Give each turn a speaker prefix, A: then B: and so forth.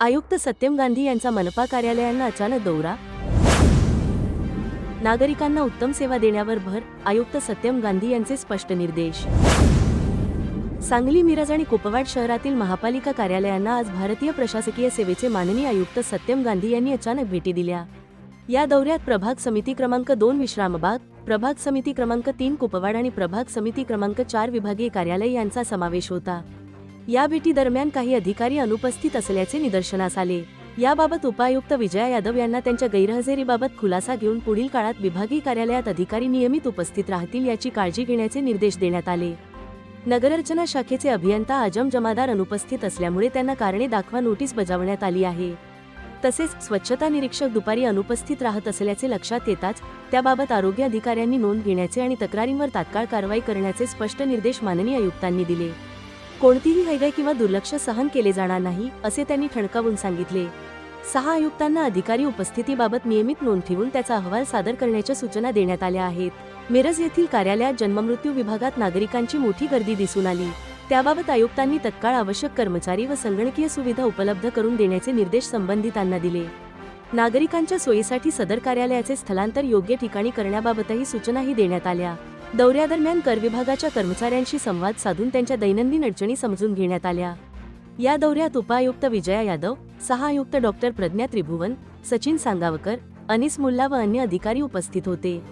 A: आयुक्त सत्यम गांधी यांचा मनपा कार्यालयांना अचानक दौरा. नागरिकांना उत्तम सेवा देण्यावर भर आयुक्त सत्यम गांधी यांचे स्पष्ट निर्देश. सांगली मिरज आणि कुपवाड शहरातील महापालिका कार्यालयांना आज भारतीय प्रशासकीय सेवेचे माननीय आयुक्त सत्यम गांधी यांनी अचानक भेटी दिल्या. या दौऱ्यात प्रभाग समिती क्रमांक दोन विश्रामबाग प्रभाग समिती क्रमांक तीन कुपवाड आणि प्रभाग समिती क्रमांक चार विभागीय कार्यालय यांचा समावेश होता. या भेटी दरम्यान काही अधिकारी अनुपस्थित असल्याचे निदर्शनास आले. याबाबत उपायुक्त विजया यादव यांना त्यांच्या गैरहजेरीबाबत खुलासा घेऊन पुढील काळात विभागीय कार्यालयात अधिकारी नियमित उपस्थित राहतील याची काळजी घेण्याचे निर्देश देण्यात आले. नगररचना शाखेचे अभियंता आजम जमादार अनुपस्थित असल्यामुळे त्यांना कारणे दाखवा नोटीस बजावण्यात आली आहे. तसेच स्वच्छता निरीक्षक दुपारी अनुपस्थित राहत असल्याचे लक्षात येताच त्याबाबत आरोग्य अधिकाऱ्यांनी नोंद घेण्याचे आणि तक्रारींवर तात्काळ कारवाई करण्याचे स्पष्ट निर्देश माननीय आयुक्तांनी दिले. कोणतीही हैगाई किंवा दुर्लक्ष सहन केले जाणार नाही असे त्यांनी ठणकावून सांगितले. सहा आयुक्तांना अधिकारी उपस्थितीबाबत नियमित नोंद ठेवून त्याचा अहवाल सादर करण्याच्या सूचना देण्यात आल्या आहेत. मिरज येथील कार्यालयात जन्ममृत्यू विभागात नागरिकांची मोठी गर्दी दिसून आली. त्याबाबत आयुक्तांनी तत्काळ आवश्यक कर्मचारी व संगणकीय सुविधा उपलब्ध करून देण्याचे निर्देश संबंधितांना दिले. नागरिकांच्या सोयीसाठी सदर कार्यालयाचे स्थलांतर योग्य ठिकाणी करण्याबाबतही सूचनाही देण्यात आल्या. दौऱ्यादरम्यान कर विभागाच्या कर्मचाऱ्यांशी संवाद साधून त्यांच्या दैनंदिन अडचणी समजून घेण्यात आल्या. या दौऱ्यात उपायुक्त विजया यादव सहा आयुक्त डॉक्टर प्रज्ञा त्रिभुवन सचिन सांगावकर अनिस मुल्ला व अन्य अधिकारी उपस्थित होते.